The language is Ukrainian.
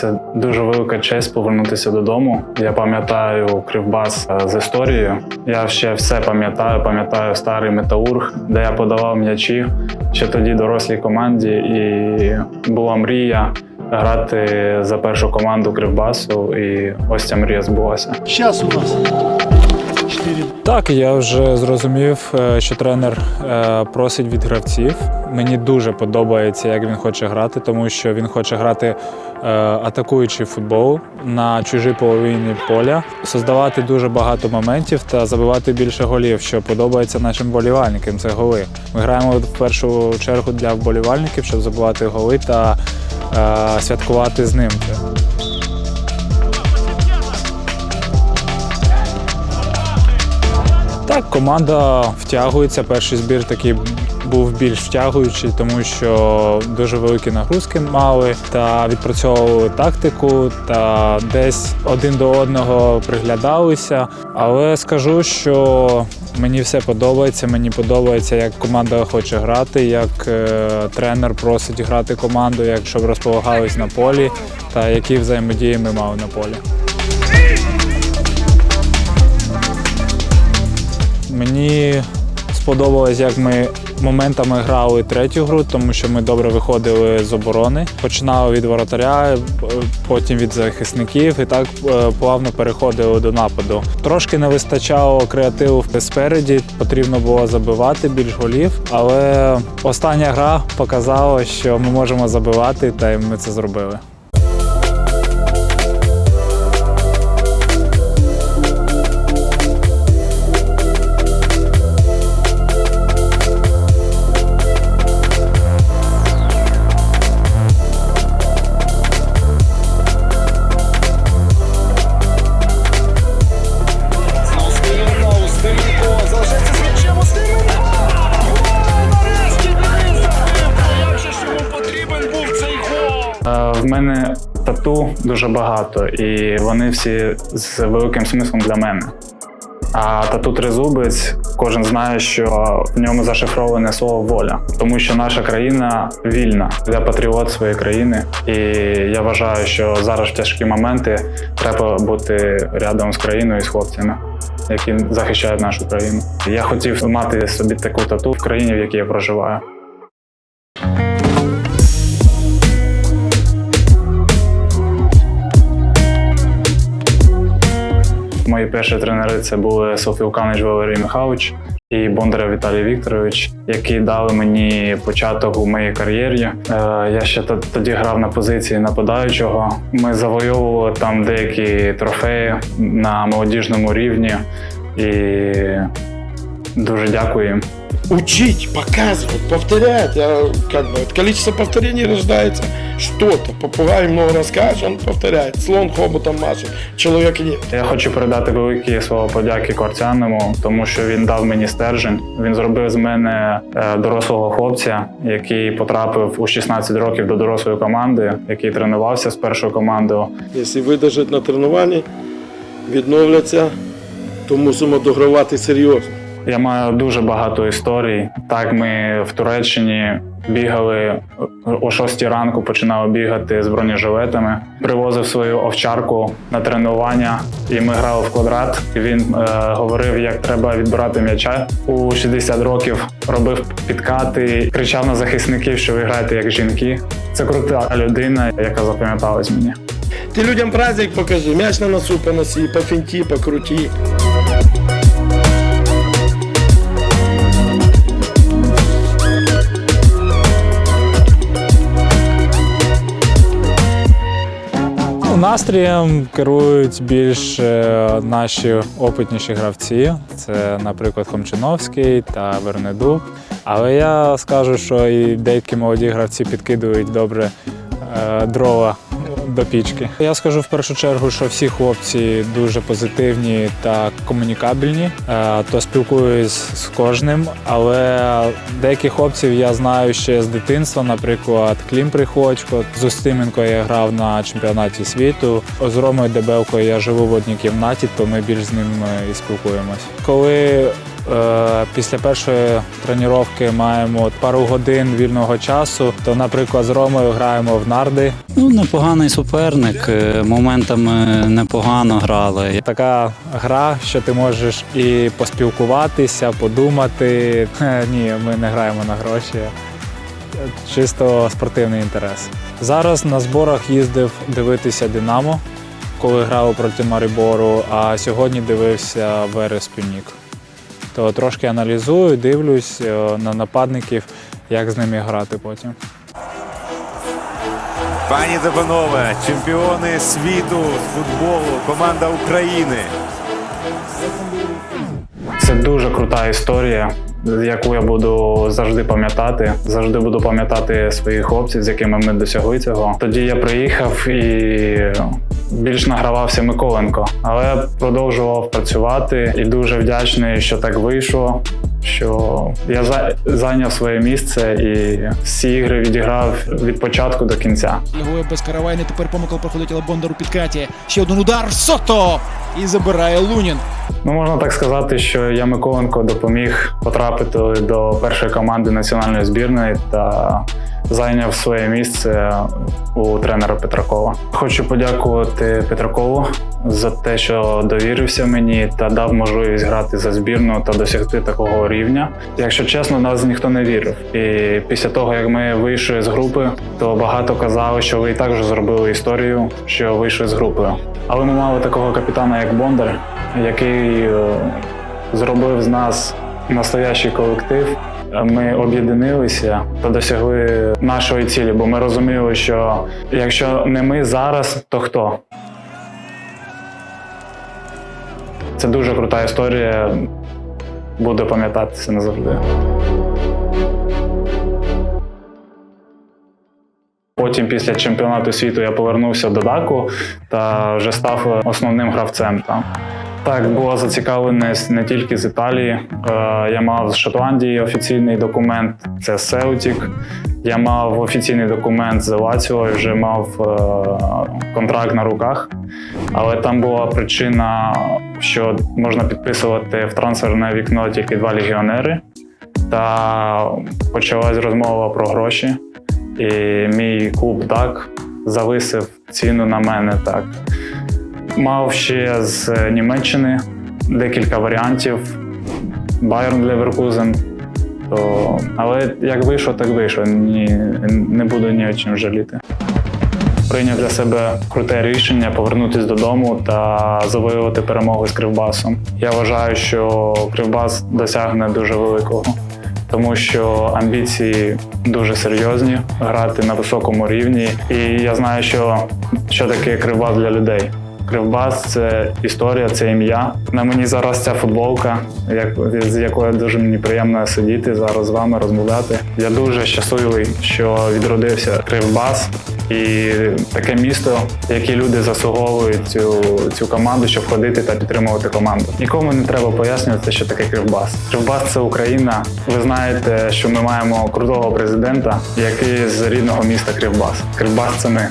Це дуже велика честь повернутися додому. Я пам'ятаю Кривбас е, з історією. Я ще все пам'ятаю. Пам'ятаю старий металург, де я подавав м'ячі ще тоді дорослій команді, і була мрія грати за першу команду Кривбасу. І ось ця мрія збулася. Сейчас у нас 4 Так, я вже зрозумів, е, що тренер е, просить від гравців. Мені дуже подобається, як він хоче грати, тому що він хоче грати е, атакуючий футбол на чужій половині поля, создавати дуже багато моментів та забивати більше голів, що подобається нашим вболівальникам. Це голи. Ми граємо в першу чергу для вболівальників, щоб забивати голи та святкувати з ним. Так, команда втягується. Перший збір такий був більш втягуючий, тому що дуже великі нагрузки мали та відпрацьовували тактику та десь один до одного приглядалися. Але скажу, що мені все подобається. Мені подобається, як команда хоче грати, як е, тренер просить грати команду, як щоб розполагались на полі, та які взаємодії ми мали на полі. Мені сподобалось, як ми моментами грали третю гру, тому що ми добре виходили з оборони. Починали від воротаря, е, потім від захисників, і так е, плавно переходили до нападу. Трошки не вистачало креативу спереді, потрібно було забивати більш голів, але остання гра показала, що ми можемо забивати, та й ми це зробили. Мене тату дуже багато, і вони всі з великим смислом для мене. А тату тризубець, кожен знає, що в ньому зашифроване слово воля, тому що наша країна вільна. Я патріот своєї країни, і я вважаю, що зараз в тяжкі моменти треба бути рядом з країною і з хлопцями, які захищають нашу країну. Я хотів мати собі таку тату в країні, в якій я проживаю. Мої перші тренери це були Софілканич Валерій Михайлович і Бондаря Віталій Вікторович, які дали мені початок у моїй кар'єрі. Е, Я ще тоді грав на позиції нападаючого. Ми завойовували там деякі трофеї на молодіжному рівні і дуже дякую їм. Учить, показывать, повторять. А, как бы, от количества повторений рождается что-то. Попугай много расскажет, он повторяет. Слон хоботом машет, человек нет. Я хочу передати великі слова подяки Корцяному, тому що він дав мені стержень. Він зробив з мене е, дорослого хлопця, який потрапив у 16 років до дорослої команди, який тренувався з першою командою. Якщо видержать на тренуванні, відновляться, то мусимо догравати серйозно. Я маю дуже багато історій. Так, ми в Туреччині бігали о 6 ранку, починали бігати з бронежилетами. Привозив свою овчарку на тренування, і ми грали в квадрат. Він е, говорив, як треба відбирати м'яча. У 60 років робив підкати, кричав на захисників, що ви граєте як жінки. Це крута людина, яка запам'яталась мені. Ти людям праздник покажи, м'яч на носу поноси, по фінті, покруті. Ну, Настроєм керують більш е, наші опитніші гравці. Це, наприклад, Хомчиновський та Вернедуб. Але я скажу, що і деякі молоді гравці підкидують добре е, дрова до пічки. Я скажу в першу чергу, що всі хлопці дуже позитивні та комунікабельні, е, то спілкуюсь з кожним. Але деяких хлопців я знаю ще з дитинства, наприклад, Клім Приходько. З Устименко я грав на чемпіонаті світу. З Ромою Дебелкою я живу в одній кімнаті, то ми більш з ним і спілкуємось. Коли після першої тренування маємо пару годин вільного часу, то, наприклад, з Ромою граємо в нарди. Ну, непоганий суперник, е, моментами непогано грали. Така гра, що ти можеш і поспілкуватися, подумати. Е, Ні, ми не граємо на гроші. Чисто спортивний інтерес. Зараз на зборах їздив дивитися Динамо, коли грав проти Марибору, а сьогодні дивився Верес Пюнік. То трошки аналізую, дивлюсь е, на нападників, як з ними грати потім. Пані та панове, чемпіони світу з футболу, команда України. Це дуже крута історія, яку я буду завжди пам'ятати. Завжди буду пам'ятати своїх хлопців, з якими ми досягли цього. Тоді я приїхав і більш награвався Миколенко, але продовжував працювати і дуже вдячний, що так вийшло. Що я за- зайняв своє місце і всі ігри відіграв від початку до кінця. Лігує без Каравайни. Тепер помилка проходить Бондар у підкаті. Ще один удар. Сото! І забирає Лунін. Ну, можна так сказати, що я Миколенко допоміг потрапити до першої команди національної збірної та зайняв своє місце у тренера Петракова. Хочу подякувати Петракову за те, що довірився мені та дав можливість грати за збірну та досягти такого рівня. Якщо чесно, нас ніхто не вірив. І після того, як ми вийшли з групи, то багато казали, що ви і так вже зробили історію, що вийшли з групи. Але ми мали такого капітана, як Бондар, який е, зробив з нас настоящий колектив. Ми об'єднилися та досягли нашої цілі, бо ми розуміли, що якщо не ми зараз, то хто? Це дуже крута історія. Буде пам'ятатися назавжди. Потім, після чемпіонату світу, я повернувся до Даку та вже став основним гравцем там. Так, була зацікавленість не тільки з Італії. Е, Я мав з Шотландії офіційний документ, це Селтік. Я мав офіційний документ з Лаціо вже мав е, контракт на руках. Але там була причина, що можна підписувати в трансферне вікно тільки два легіонери. Та почалась розмова про гроші. І мій клуб так зависив ціну на мене так. Мав ще з Німеччини декілька варіантів. Байерн Леверкузен. То... Але як вийшло, так вийшло. Ні, не буду ні о чим жаліти. Прийняв для себе круте рішення повернутися додому та завоювати перемогу з Кривбасом. Я вважаю, що Кривбас досягне дуже великого, тому що амбіції дуже серйозні грати на високому рівні. І я знаю, що, що таке Кривбас для людей. Кривбас це історія, це ім'я. На мені зараз ця футболка, як, з якою дуже мені приємно сидіти зараз з вами розмовляти. Я дуже щасливий, що відродився Кривбас і таке місто, які люди заслуговують цю, цю команду, щоб ходити та підтримувати команду. Нікому не треба пояснювати, що таке Кривбас. Кривбас це Україна. Ви знаєте, що ми маємо крутого президента, який з рідного міста Кривбас. Кривбас це ми.